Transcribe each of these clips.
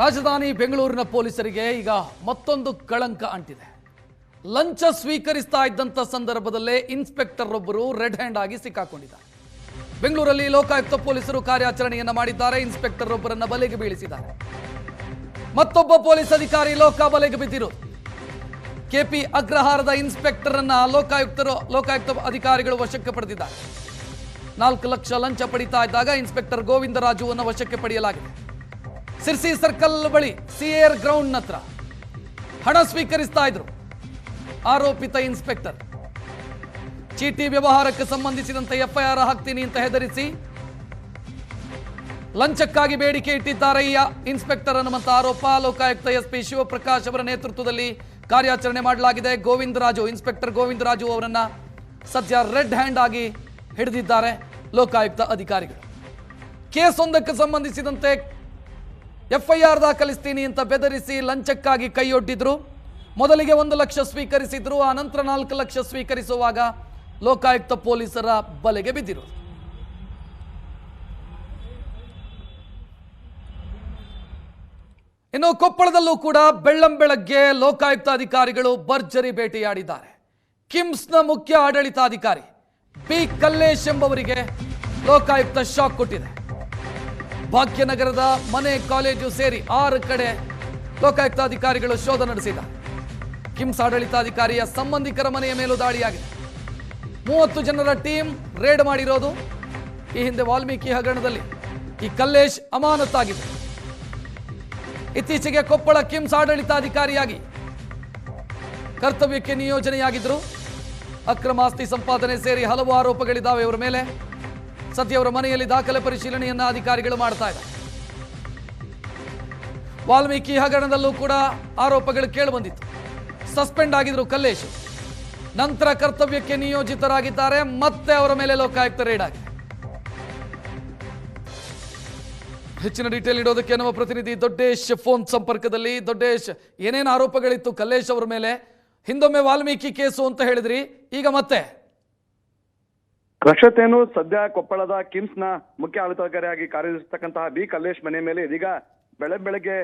ರಾಜಧಾನಿ ಬೆಂಗಳೂರಿನ ಪೊಲೀಸರಿಗೆ ಈಗ ಮತ್ತೊಂದು ಕಳಂಕ ಅಂಟಿದೆ. ಲಂಚ ಸ್ವೀಕರಿಸ್ತಾ ಇದ್ದಂಥ ಸಂದರ್ಭದಲ್ಲೇ ಇನ್ಸ್ಪೆಕ್ಟರ್ ಒಬ್ಬರು ರೆಡ್ ಹ್ಯಾಂಡ್ ಆಗಿ ಸಿಕ್ಕಾಕೊಂಡಿದ್ದಾರೆ. ಬೆಂಗಳೂರಲ್ಲಿ ಲೋಕಾಯುಕ್ತ ಪೊಲೀಸರು ಕಾರ್ಯಾಚರಣೆಯನ್ನು ಮಾಡಿದ್ದಾರೆ ಇನ್ಸ್ಪೆಕ್ಟರ್ ಒಬ್ಬರನ್ನ ಬಲೆಗೆ ಬೀಳಿಸಿದ್ದಾರೆ. ಮತ್ತೊಬ್ಬ ಪೊಲೀಸ್ ಅಧಿಕಾರಿ ಲೋಕ ಬಲೆಗೆ ಬಿದ್ದಿರು. ಕೆಪಿ ಅಗ್ರಹಾರದ ಇನ್ಸ್ಪೆಕ್ಟರ್ ಅನ್ನ ಲೋಕಾಯುಕ್ತರು, ಲೋಕಾಯುಕ್ತ ಅಧಿಕಾರಿಗಳು ವಶಕ್ಕೆ ಪಡೆದಿದ್ದಾರೆ. ನಾಲ್ಕು ಲಕ್ಷ ಲಂಚ ಪಡಿತಾ ಇದ್ದಾಗ ಇನ್ಸ್ಪೆಕ್ಟರ್ ಗೋವಿಂದರಾಜುವನ್ನು ವಶಕ್ಕೆ ಪಡೆಯಲಾಗಿದೆ. ಸಿರ್ಸಿ ಸರ್ಕಲ್ ಬಳಿ ಸಿಎರ್ ಗ್ರೌಂಡ್ ನತ್ರ ಹಣ ಸ್ವೀಕರಿಸ್ತಾ ಇದ್ರು. ಆರೋಪಿತ ಇನ್ಸ್ಪೆಕ್ಟರ್. ಚೀಟಿ ವ್ಯವಹಾರಕ್ಕೆ ಸಂಬಂಧಿಸಿದಂತೆ ಎಫ್ಐಆರ್ ಹಾಕ್ತೀನಿ ಅಂತ ಹೆದರಿಸಿ ಲಂಚಕ್ಕಾಗಿ ಬೇಡಿಕೆ ಇಟ್ಟಿದ್ದಾರೆ ಈ ಇನ್ಸ್ಪೆಕ್ಟರ್ ಅನ್ನುವಂತ ಆರೋಪ. ಲೋಕಾಯುಕ್ತ ಎಸ್ಪಿ ಶಿವಪ್ರಕಾಶ್ ಅವರ ನೇತೃತ್ವದಲ್ಲಿ ಕಾರ್ಯಾಚರಣೆ ಮಾಡಲಾಗಿದೆ. ಗೋವಿಂದರಾಜು ಇನ್ಸ್ಪೆಕ್ಟರ್ ಗೋವಿಂದರಾಜು ಅವರನ್ನ ಸದ್ಯ ರೆಡ್ ಹ್ಯಾಂಡ್ ಆಗಿ ಹಿಡಿದಿದ್ದಾರೆ ಲೋಕಾಯುಕ್ತ ಅಧಿಕಾರಿಗಳು. ಕೇಸ್ ಒಂದಕ್ಕೆ ಸಂಬಂಧಿಸಿದಂತೆ ಎಫ್ಐಆರ್ ದಾಖಲಿಸ್ತೀನಿ ಅಂತ ಬೆದರಿಸಿ ಲಂಚಕ್ಕಾಗಿ ಕೈಯೊಡ್ಡಿದ್ರು. ಮೊದಲಿಗೆ ಒಂದು ಲಕ್ಷ ಸ್ವೀಕರಿಸಿದ್ರು, ಆ ನಂತರ ನಾಲ್ಕು ಲಕ್ಷ ಸ್ವೀಕರಿಸುವಾಗ ಲೋಕಾಯುಕ್ತ ಪೊಲೀಸರ ಬಲೆಗೆ ಬಿದ್ದಿರು ಇನ್ನು ಕೊಪ್ಪಳದಲ್ಲೂ ಕೂಡ ಬೆಳ್ಳಂ ಬೆಳಗ್ಗೆ ಲೋಕಾಯುಕ್ತ ಅಧಿಕಾರಿಗಳು ಭರ್ಜರಿ ಭೇಟಿಯಾಡಿದ್ದಾರೆ. ಕಿಮ್ಸ್ನ ಮುಖ್ಯ ಆಡಳಿತಾಧಿಕಾರಿ ಬಿ. ಕಲ್ಲೇಶ್ ಎಂಬವರಿಗೆ ಲೋಕಾಯುಕ್ತ ಶಾಕ್ ಕೊಟ್ಟಿದೆ. ಭಾಗ್ಯನಗರದ ಮನೆ ಕಾಲೇಜು ಸೇರಿ ಆರು ಕಡೆ ಲೋಕಾಯುಕ್ತ ಅಧಿಕಾರಿಗಳು ಶೋಧ ನಡೆಸಿದ ಕಿಮ್ಸ್ ಆಡಳಿತಾಧಿಕಾರಿಯ ಸಂಬಂಧಿಕರ ಮನೆಯ ಮೇಲೂ ದಾಳಿಯಾಗಿದೆ. ಮೂವತ್ತು ಜನರ ಟೀಮ್ ರೇಡ್ ಮಾಡಿರೋದು. ಈ ಹಿಂದೆ ವಾಲ್ಮೀಕಿ ಹಗರಣದಲ್ಲಿ ಈ ಕಲ್ಲೇಶ್ ಅಮಾನತ್ತಾಗಿದೆ ಇತ್ತೀಚೆಗೆ ಕೊಪ್ಪಳ ಕಿಮ್ಸ್ ಆಡಳಿತಾಧಿಕಾರಿಯಾಗಿ ಕರ್ತವ್ಯಕ್ಕೆ ನಿಯೋಜನೆಯಾಗಿದ್ದರು ಅಕ್ರಮ ಆಸ್ತಿ ಸಂಪಾದನೆ ಸೇರಿ ಹಲವು ಆರೋಪಗಳಿದ್ದಾವೆ ಇವರ ಮೇಲೆ. ಸದ್ಯ ಅವರ ಮನೆಯಲ್ಲಿ ದಾಖಲೆ ಪರಿಶೀಲನೆಯನ್ನ ಅಧಿಕಾರಿಗಳು ಮಾಡ್ತಾ ಇದ್ದಾರೆ. ವಾಲ್ಮೀಕಿ ಹಗರಣದಲ್ಲೂ ಕೂಡ ಆರೋಪಗಳು ಕೇಳಿಬಂದಿತ್ತು ಸಸ್ಪೆಂಡ್ ಆಗಿದ್ರು ಕಲ್ಲೇಶ್. ನಂತರ ಕರ್ತವ್ಯಕ್ಕೆ ನಿಯೋಜಿತರಾಗಿದ್ದಾರೆ, ಮತ್ತೆ ಅವರ ಮೇಲೆ ಲೋಕಾಯುಕ್ತ ರೇಡ್ ಆಗಿದೆ. ಹೆಚ್ಚಿನ ಡೀಟೇಲ್ ಇಡೋದಕ್ಕೆ ನಮ್ಮ ಪ್ರತಿನಿಧಿ ದೊಡ್ಡೇಶ್ ಫೋನ್ ಸಂಪರ್ಕದಲ್ಲಿ. ದೊಡ್ಡೇಶ್, ಏನೇನು ಆರೋಪಗಳಿತ್ತು ಕಲ್ಲೇಶ್ ಅವರ ಮೇಲೆ? ಹಿಂದೊಮ್ಮೆ ವಾಲ್ಮೀಕಿ ಕೇಸು ಅಂತ ಹೇಳಿದ್ರಿ, ಈಗ ಮತ್ತೆ? ರಕ್ಷತೇನು ಸದ್ಯ ಕೊಪ್ಪಳದ ಕಿಮ್ಸ್ನ ಮುಖ್ಯ ಆಡಳಿತಾಧಿಕಾರಿಯಾಗಿ ಕಾರ್ಯನಿರ್ವಹಿಸತಕ್ಕಂತಹ ಬಿ ಕಲ್ಲೇಶ್ ಮನೆ ಮೇಲೆ ಇದೀಗ ಬೆಳೆ ಬೆಳಗ್ಗೆ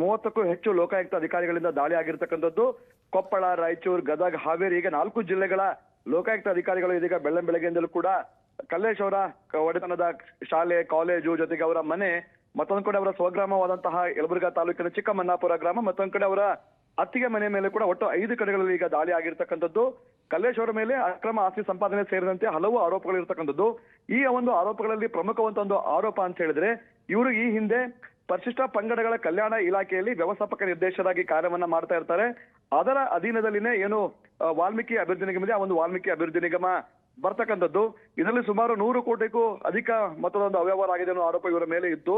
ಮೂವತ್ತಕ್ಕೂ ಹೆಚ್ಚು ಲೋಕಾಯುಕ್ತ ಅಧಿಕಾರಿಗಳಿಂದ ದಾಳಿ ಆಗಿರ್ತಕ್ಕಂಥದ್ದು. ಕೊಪ್ಪಳ, ರಾಯಚೂರು, ಗದಗ, ಹಾವೇರಿ ಈಗ ನಾಲ್ಕು ಜಿಲ್ಲೆಗಳ ಲೋಕಾಯುಕ್ತ ಅಧಿಕಾರಿಗಳು ಇದೀಗ ಬೆಳ್ಳಂ ಬೆಳಗ್ಗೆಯಿಂದಲೂ ಕೂಡ ಕಲ್ಲೇಶ್ ಅವರ ಒಡೆತನದ ಶಾಲೆ, ಕಾಲೇಜು ಜೊತೆಗೆ ಅವರ ಮನೆ, ಮತ್ತೊಂದು ಕಡೆ ಅವರ ಸ್ವಗ್ರಾಮವಾದಂತಹ ಯಲಬುರ್ಗಾ ತಾಲೂಕಿನ ಚಿಕ್ಕಮನ್ನಾಪುರ ಗ್ರಾಮ, ಮತ್ತೊಂದು ಕಡೆ ಅವರ ಅತ್ತಿಗೆ ಮನೆ ಮೇಲೆ ಕೂಡ ಒಟ್ಟು ಐದು ಕಡೆಗಳಲ್ಲಿ ಈಗ ದಾಳಿ ಆಗಿರ್ತಕ್ಕಂಥದ್ದು. ಕಲ್ಲೇಶ್ ಅವರ ಮೇಲೆ ಅಕ್ರಮ ಆಸ್ತಿ ಸಂಪಾದನೆ ಸೇರಿದಂತೆ ಹಲವು ಆರೋಪಗಳು ಇರತಕ್ಕಂಥದ್ದು. ಈ ಒಂದು ಆರೋಪಗಳಲ್ಲಿ ಪ್ರಮುಖವಂತ ಒಂದು ಆರೋಪ ಅಂತ ಹೇಳಿದ್ರೆ, ಇವರು ಈ ಹಿಂದೆ ಪರಿಶಿಷ್ಟ ಪಂಗಡಗಳ ಕಲ್ಯಾಣ ಇಲಾಖೆಯಲ್ಲಿ ವ್ಯವಸ್ಥಾಪಕ ನಿರ್ದೇಶಕರಾಗಿ ಕಾರ್ಯವನ್ನ ಮಾಡ್ತಾ ಇರ್ತಾರೆ. ಅದರ ಅಧೀನದಲ್ಲಿನೇ ಏನು ವಾಲ್ಮೀಕಿ ಅಭಿವೃದ್ಧಿ ನಿಗಮ ಇದೆ, ಆ ಒಂದು ವಾಲ್ಮೀಕಿ ಅಭಿವೃದ್ಧಿ ನಿಗಮ ಬರ್ತಕ್ಕಂಥದ್ದು. ಇದರಲ್ಲಿ ಸುಮಾರು ನೂರು ಕೋಟಿಗೂ ಅಧಿಕ ಮೊತ್ತದ ಒಂದು ಅವ್ಯವಹಾರ ಆಗಿದೆ ಅನ್ನೋ ಆರೋಪ ಇವರ ಮೇಲೆ ಇತ್ತು.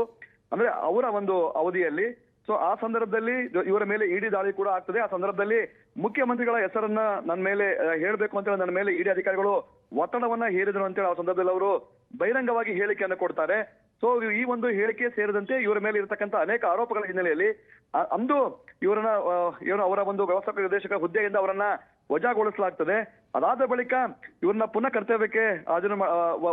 ಅಂದ್ರೆ ಅವರ ಒಂದು ಅವಧಿಯಲ್ಲಿ ಸೊ ಆ ಸಂದರ್ಭದಲ್ಲಿ ಇವರ ಮೇಲೆ ಇಡಿ ದಾಳಿ ಕೂಡ ಆಗ್ತದೆ. ಆ ಸಂದರ್ಭದಲ್ಲಿ ಮುಖ್ಯಮಂತ್ರಿಗಳ ಹೆಸರನ್ನ ನನ್ನ ಮೇಲೆ ಹೇಳಬೇಕು ಅಂತೇಳಿ ನನ್ನ ಮೇಲೆ ಇಡಿ ಅಧಿಕಾರಿಗಳು ಒತ್ತಡವನ್ನ ಹೇರಿದ್ರು ಅಂತೇಳಿ ಆ ಸಂದರ್ಭದಲ್ಲಿ ಅವರು ಬಹಿರಂಗವಾಗಿ ಹೇಳಿಕೆಯನ್ನು ಕೊಡ್ತಾರೆ. ಸೊ ಈ ಒಂದು ಹೇಳಿಕೆ ಸೇರಿದಂತೆ ಇವರ ಮೇಲೆ ಇರತಕ್ಕಂತ ಅನೇಕ ಆರೋಪಗಳ ಹಿನ್ನೆಲೆಯಲ್ಲಿ ಅಂದು ಇವರನ್ನ ಏನು ಅವರ ಒಂದು ವ್ಯವಸ್ಥಾಪಕ ನಿರ್ದೇಶಕ ಹುದ್ದೆಯಿಂದ ಅವರನ್ನ ವಜಾಗೊಳಿಸಲಾಗ್ತದೆ. ಅದಾದ ಬಳಿಕ ಇವ್ರನ್ನ ಪುನಃ ಕರ್ತವ್ಯಕ್ಕೆ ಹಾಜರು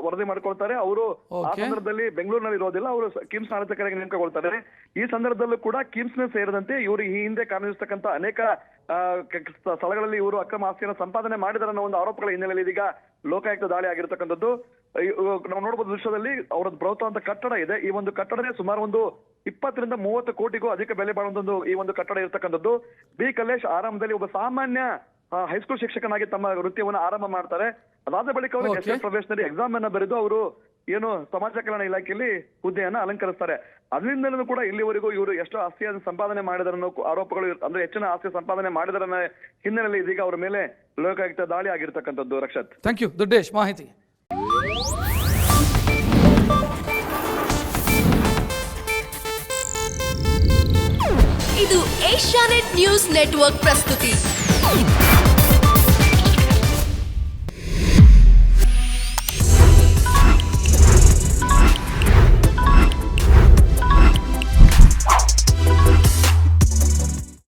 ವರದಿ ಮಾಡ್ಕೊಳ್ತಾರೆ. ಅವರು ಆ. ಸಂದರ್ಭದಲ್ಲಿ ಬೆಂಗಳೂರಿನಲ್ಲಿ ಇರೋದಿಲ್ಲ. ಅವರು ಕಿಮ್ಸ್ ಆಡಳಿತಕಾರಿಗೆ ನೇಮಕಗೊಳ್ತಾರೆ. ಈ ಸಂದರ್ಭದಲ್ಲೂ ಕೂಡ ಕಿಮ್ಸ್ನ ಸೇರಿದಂತೆ ಇವರು ಈ ಹಿಂದೆ ಕಾರ್ಯನಿರ್ವಹಿಸತಕ್ಕಂತ ಅನೇಕ ಸ್ಥಳಗಳಲ್ಲಿ ಇವರು ಅಕ್ರಮ ಆಸ್ತಿಯನ್ನು ಸಂಪಾದನೆ ಮಾಡಿದಾರೆ ಅನ್ನೋ ಒಂದು ಆರೋಪಗಳ ಹಿನ್ನೆಲೆಯಲ್ಲಿ ಇದೀಗ ಲೋಕಾಯುಕ್ತ ದಾಳಿ ಆಗಿರತಕ್ಕಂಥದ್ದು. ನಾವು ನೋಡಬಹುದು ದೃಶ್ಯದಲ್ಲಿ ಅವರದ್ದು ಬೃಹತ್ ಕಟ್ಟಡ ಇದೆ. ಈ ಒಂದು ಕಟ್ಟಡನೇ ಸುಮಾರು ಒಂದು ಇಪ್ಪತ್ತರಿಂದ ಮೂವತ್ತು ಕೋಟಿಗೂ ಅಧಿಕ ಬೆಲೆ ಬಾಳುವಂತ ಒಂದು ಈ ಒಂದು ಕಟ್ಟಡ ಇರತಕ್ಕಂಥದ್ದು. ಬಿ ಕಲ್ಲೇಶ್ ಆರಂಭದಲ್ಲಿ ಒಬ್ಬ ಸಾಮಾನ್ಯ ಹೈಸ್ಕೂಲ್ ಶಿಕ್ಷಕನಾಗಿ ತಮ್ಮ ವೃತ್ತಿಯನ್ನು ಆರಂಭ ಮಾಡ್ತಾರೆ. ಅದಾದ ಬಳಿಕ ಅವರು Okay. ಎಸ್ ಪ್ರವೇಶನಲ್ಲಿ ಎಕ್ಸಾಮ್ ಅನ್ನ ಬರೆದು ಅವರು ಏನು ಸಮಾಜ ಕಲ್ಯಾಣ ಇಲಾಖೆಯಲ್ಲಿ ಹುದ್ದೆಯನ್ನ ಅಲಂಕರಿಸ್ತಾರೆ. ಅದರಿಂದಲೂ ಕೂಡ ಇಲ್ಲಿವರೆಗೂ ಇವರು ಎಷ್ಟು ಆಸ್ತಿಯನ್ನು ಸಂಪಾದನೆ ಮಾಡಿದಾರೆ ಅನ್ನೋ ಆರೋಪಗಳು ಅಂದ್ರೆ ಹೆಚ್ಚಿನ ಆಸ್ತಿ ಸಂಪಾದನೆ ಮಾಡಿದ್ರ ಅನ್ನೋ ಹಿನ್ನೆಲೆಯಲ್ಲಿ ಇದೀಗ ಅವರ ಮೇಲೆ ಲೋಕಾಯುಕ್ತ ದಾಳಿ ಆಗಿರ್ತಕ್ಕಂಥದ್ದು ರಕ್ಷತ್. ಥ್ಯಾಂಕ್ ಯು ದುಡ್ಡೇಶ್ ಮಾಹಿತಿ. ಇದು ಏಷ್ಯಾನೆಟ್ ನ್ಯೂಸ್ ನೆಟ್ವರ್ಕ್ ಪ್ರಸ್ತುತಿ.